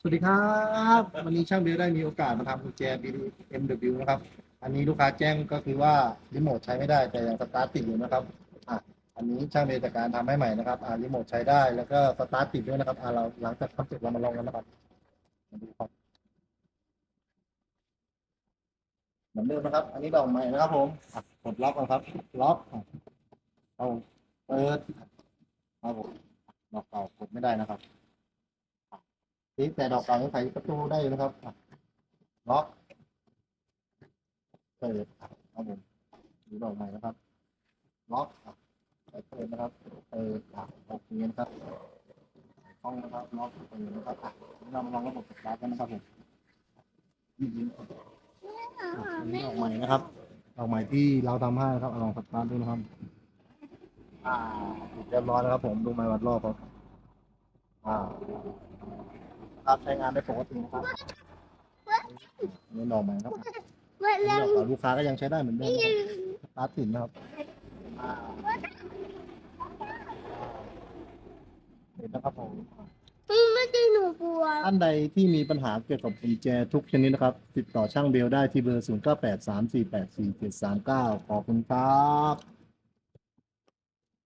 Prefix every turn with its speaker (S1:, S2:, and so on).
S1: สวัสดีครับ วันนี้ช่างเบลได้มีโอกาสมาทำกุญแจ BMW นะครับ อันนี้ลูกค้าแจ้งก็คือว่ารีโมทใช้ไม่ได้แต่ยังสตาร์ทติดอยู่นะครับอะอันนี้ช่างเบลจัดการทำให้ใหม่นะครับอ่ารีโมทใช้ได้แล้วก็สตาร์ทติดด้วยนะครับอ่าเราหลังจากทำเสร็จเรามาลองกันนะครับมาดูครับเหมือนเดิมนะครับ อันนี้ดอกใหม่นะครับ ผมกดล็อกนะครับ ล็อกเอาเปิดครับผมดอกเก่ากดไม่ได้นะครับ นี่แต่ดอกเก่ายังใส่ประตูได้อยู่นะครับอะล็อกเปิดอะครับผมดูดอกใหม่นะครับล็อกอะใส่เปิดนะครับเปิดอะโอเคนะครับห้องนะครับล็อกเปิดนะครับอะเรามาลองระบบสตาร์ทกันนะครับผมนี่นี่ดอกใหม่นะครับดอกใหม่ที่เราทำให้นะครับเอาลองสตาร์ทดูนะครับอ่าติดเรียบร้อยแล้วครับผมดูไม้วัดรอบครับอ่า ครับใช้งานได้ปกตินะครับนี่ดอกใหม่ครับ
S2: เมื่อ
S1: อันนี้
S2: เริ่
S1: ด
S2: ม
S1: อกเก่าลูกค้าก็ยังใช้ได้เหมือนเดิมนะครับสตาร์ทติดนะครับอ่าเห็นนะครับผม
S2: ไม่ได้หนูกลัว
S1: ท่านใดที่มีปัญหาเกี่ยวกับกุญแจทุกชนิดนะครับ ติดต่อช่างเบลได้ที่เบอร์ 0 9 8 3 4 8 4 7 3 9 ขอบคุณครับ